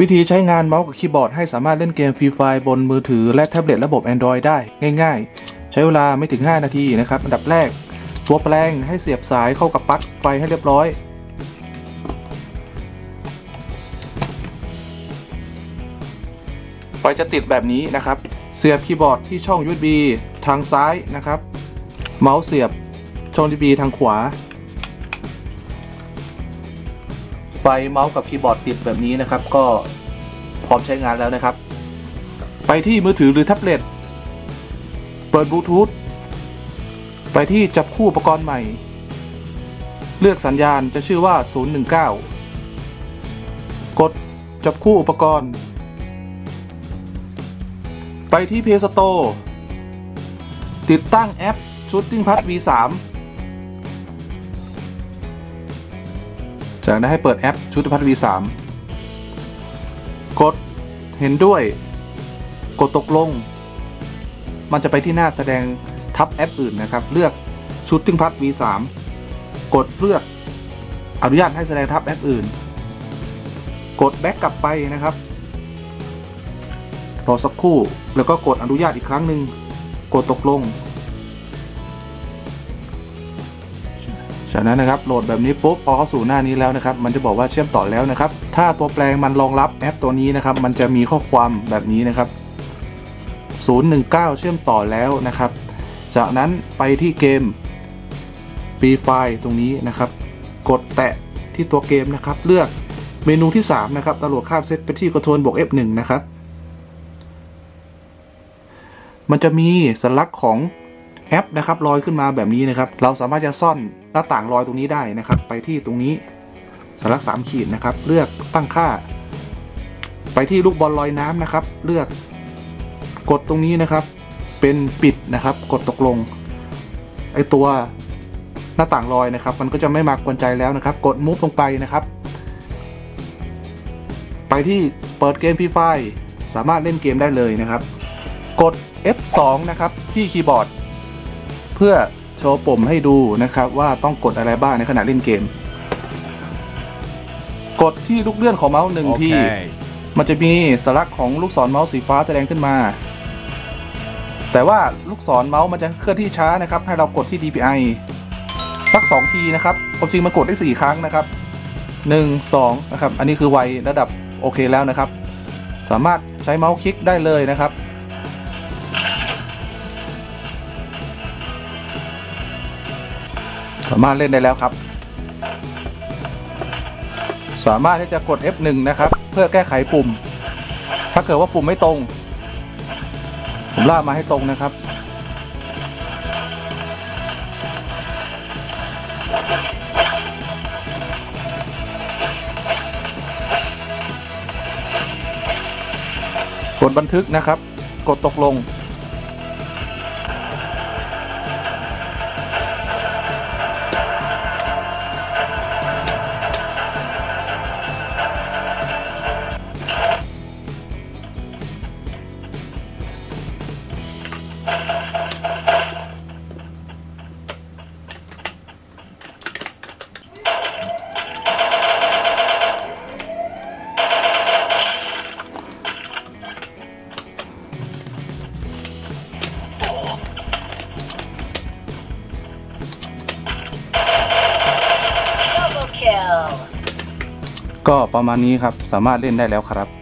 วิธีใช้งานเมาส์กับคีย์บอร์ดให้สามารถเล่นเกมฟรีไฟบนมือถือและแท็บเล็ตระบบ Android ได้ง่าย ๆ ใช้เวลาไม่ถึง 5 นาทีนะครับ อันดับแรก ตัวแปลงให้เสียบสายเข้ากับปลั๊กไฟให้เรียบร้อย ไฟจะติดแบบนี้นะครับ เสียบคีย์บอร์ดที่ช่อง USB ทางซ้ายนะครับ เมาส์เสียบช่อง USB ทางขวา ไฟเมาส์กับคีย์บอร์ดติดแบบนี้นะครับ ก็พร้อมใช้งานแล้วนะครับ ไปที่มือถือหรือแท็บเล็ตเปิดบลูทูธไปที่จับคู่อุปกรณ์ใหม่ เลือกสัญญาณจะชื่อว่า 019 กดจับคู่อุปกรณ์ ไปที่ Play Store ติดตั้งแอป Shooting Plus V3 จากนั้นให้เปิดแอป Shooting Plus V3 กดเห็นด้วย กดตกลง มันจะไปที่หน้าแสดงทับแอปอื่นนะครับ เลือก Shooting Plus V3 กดเลือกอนุญาตให้แสดงทับแอปอื่น กดแบ็กกลับไปนะครับ รอสักครู่แล้วก็กดอนุญาตอีกครั้งหนึ่งกดตกลง จากนั้นนะครับโหลดแบบนี้ปุ๊บพอเข้าสู่หน้านี้แล้วนะครับมันจะบอกว่าเชื่อมต่อแล้วนะครับ ถ้าตัวแปลงมันรองรับแอปตัวนี้นะครับ มันจะมีข้อความแบบนี้นะครับ 019 เชื่อมต่อแล้วนะครับ จากนั้นไปที่เกมฟรีไฟตรงนี้นะครับ กดแตะที่ตัวเกมนะครับ เลือกเมนูที่ 3 นะครับตำรวจข้ามเซตไปที่คอนโทรลบวก F1 นะครับ มันจะมีสัญลักษณ์ของ แอปนะครับลอยขึ้นมาแบบนี้นะครับ เราสามารถจะซ่อนหน้าต่างลอยตรงนี้ได้นะครับ ไปที่ตรงนี้สัญลักสามขีดนะครับ เลือกตั้งค่า ไปที่ลูกบอลลอยน้ำนะครับ เลือกกดตรงนี้นะครับ เป็นปิดนะครับ กดตกลงไอตัวหน้าต่างลอยนะครับ มันก็จะไม่มากวนใจแล้วนะครับ กดมุฟลงไปนะครับ ไปที่เปิดเกมพีไฟสามารถเล่นเกมได้เลยนะครับ กด F2 นะครับที่คีย์บอร์ด เพื่อโชว์ปุ่มให้ดูนะครับว่าต้องกดอะไรบ้างในขณะเล่นเกม กดที่ลูกเลื่อนของเมาส์หนึ่งที Okay. มันจะมีสัญลักษณ์ของลูกศรเมาส์สีฟ้าแสดงขึ้นมา แต่ว่าลูกศรเมาส์มันจะเคลื่อนที่ช้านะครับ ให้เรากดที่ DPI สัก 2 ทีนะครับความจริงมันกดได้ 4 ครั้งนะครับ 1 2 นะครับ อันนี้คือไวระดับโอเคแล้วนะครับ สามารถใช้เมาส์คลิกได้เลยนะครับ สามารถเล่นได้แล้วครับ สามารถที่จะกด F1 นะครับ เพื่อแก้ไขปุ่ม ถ้าเกิดว่าปุ่มไม่ตรง ผมลากมาให้ตรงนะครับกดบันทึกนะครับ กดตกลง ก็ประมาณนี้ครับ สามารถเล่นได้แล้วครับ